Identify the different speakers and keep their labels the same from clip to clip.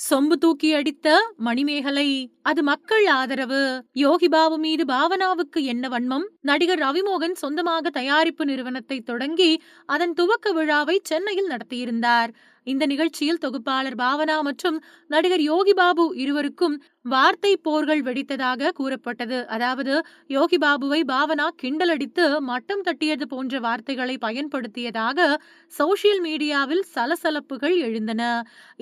Speaker 1: சொம்பு தூக்கி அடித்த மணிமேகலை அது மக்கள் ஆதரவு. யோகி பாபு மீது பாவனாவுக்கு என்ன வன்மம்? நடிகர் ரவிமோகன் சொந்தமாக தயாரிப்பு நிறுவனத்தை தொடங்கி அதன் துவக்க விழாவை சென்னையில் நடத்தியிருந்தார். இந்த நிகழ்ச்சியில் தொகுப்பாளர் பாவனா மற்றும் நடிகர் யோகி பாபு இருவருக்கும் வார்த்தை போர்கள் வெடித்ததாக கூறப்பட்டது. அதாவது யோகி பாபுவை பாவனா கிண்டலடித்து மட்டம் தட்டியது போன்ற வார்த்தைகளை பயன்படுத்தியதாக சோசியல் மீடியாவில் சலசலப்புகள் எழுந்தன.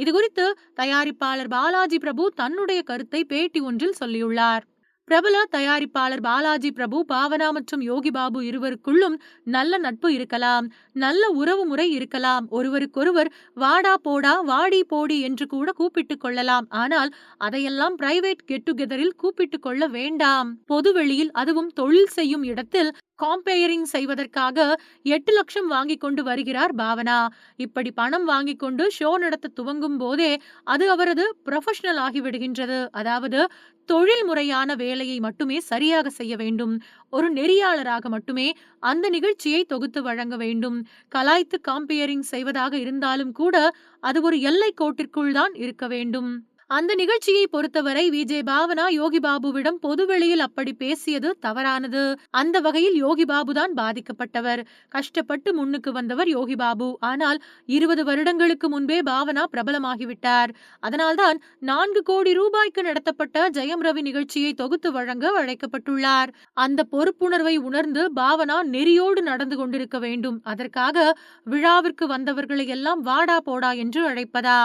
Speaker 1: இதுகுறித்து தயாரிப்பாளர் பாலாஜி பிரபு தன்னுடைய கருத்தை பேட்டி ஒன்றில் சொல்லியுள்ளார். பிரபல தயாரிப்பாளர் பாலாஜி பிரபு பாவனா மற்றும் யோகி பாபு இருவருக்குள்ளும் நல்ல நட்பு இருக்கலாம் நல்ல உறவு முறை இருக்கலாம். ஒருவருக்கொருவர் வாடா போடா வாடி போடி என்று கூட கூப்பிட்டுக் கொள்ளலாம். ஆனால் அதையெல்லாம் பிரைவேட் கெட் டுகெதரில் கூப்பிட்டுக் கொள்ள வேண்டாம். பொதுவெளியில் அதுவும் தொழில் செய்யும் இடத்தில் காம்பேரிங் செய்வதற்காக எட்டு லட்சம் வாங்கி கொண்டு வருகிறார் பாவனா. இப்படி பணம் வாங்கி கொண்டு ஷோ நடத்த துவங்கும் போதே அது அவரது ப்ரொஃபஷனல் ஆகிவிடுகின்றது. அதாவது தொழில் முறையான வேலையை மட்டுமே சரியாக செய்ய வேண்டும். ஒரு நெறியாளராக மட்டுமே அந்த நிகழ்ச்சியை தொகுத்து வழங்க வேண்டும். கலாய்த்து காம்பியரிங் செய்வதாக இருந்தாலும் கூட அது ஒரு எல்லை கோட்டிற்குள் தான் இருக்க வேண்டும். அந்த நிகழ்ச்சியை பொறுத்தவரை விஜய் பாவனா யோகி பாபுவிடம் பொதுவெளியில் அப்படி பேசியது தவறானது. அந்த வகையில் யோகி பாபு தான் பாதிக்கப்பட்டவர். கஷ்டப்பட்டு முன்னுக்கு வந்தவர் யோகி பாபு. ஆனால் இருபது வருடங்களுக்கு முன்பே பாவனா பிரபலமாகிவிட்டார். அதனால்தான் நான்கு கோடி ரூபாய்க்கு நடத்தப்பட்ட ஜெயம் ரவி நிகழ்ச்சியை தொகுத்து வழங்க அழைக்கப்பட்டுள்ளார். அந்த பொறுப்புணர்வை உணர்ந்து பாவனா நெறியோடு நடந்து கொண்டிருக்க வேண்டும். அதற்காக விழாவிற்கு வந்தவர்களை எல்லாம் வாடா போடா என்று அழைப்பதா?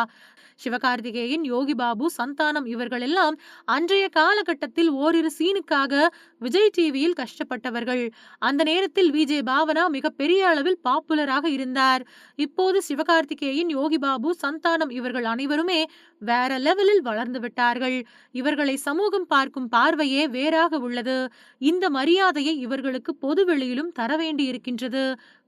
Speaker 1: சிவகார்த்திகேயன் யோகி பாபு சந்தானம் இவர்கள் எல்லாம் அன்றைய காலகட்டத்தில் ஓரிரு சீனுக்காக விஜய் டிவியில் கஷ்டப்பட்டவர்கள். அந்த நேரத்தில் விஜய் பாவனா மிகப்பெரிய அளவில் பாப்புலராக இருந்தார். இப்போது சிவகார்த்திகேயன் யோகி பாபு சந்தானம் இவர்கள் அனைவருமே வேற லெவலில் வளர்ந்து விட்டார்கள். இவர்களை சமூகம் பார்க்கும் பார்வையே வேறாக உள்ளது. இந்த மரியாதையை இவர்களுக்கு பொது வெளியிலும் தர வேண்டியிருக்கின்றது.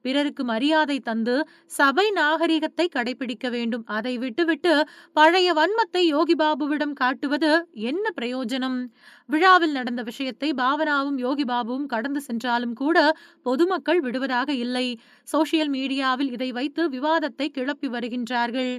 Speaker 1: பிறருக்கு மரியாதை தந்து சபை நாகரிகத்தை கடைபிடிக்க வேண்டும். அதை விட்டுவிட்டு பழைய வன்மத்தை யோகி பாபுவிடம் காட்டுவது என்ன பிரயோஜனம்? விழாவில் நடந்த விஷயத்தை பாவனாவும் யோகி பாபுவும் கடந்து சென்றாலும் கூட பொதுமக்கள் விடுவதாக இல்லை. சோசியல் மீடியாவில் இதை வைத்து விவாதத்தை கிளப்பி வருகின்றார்கள்.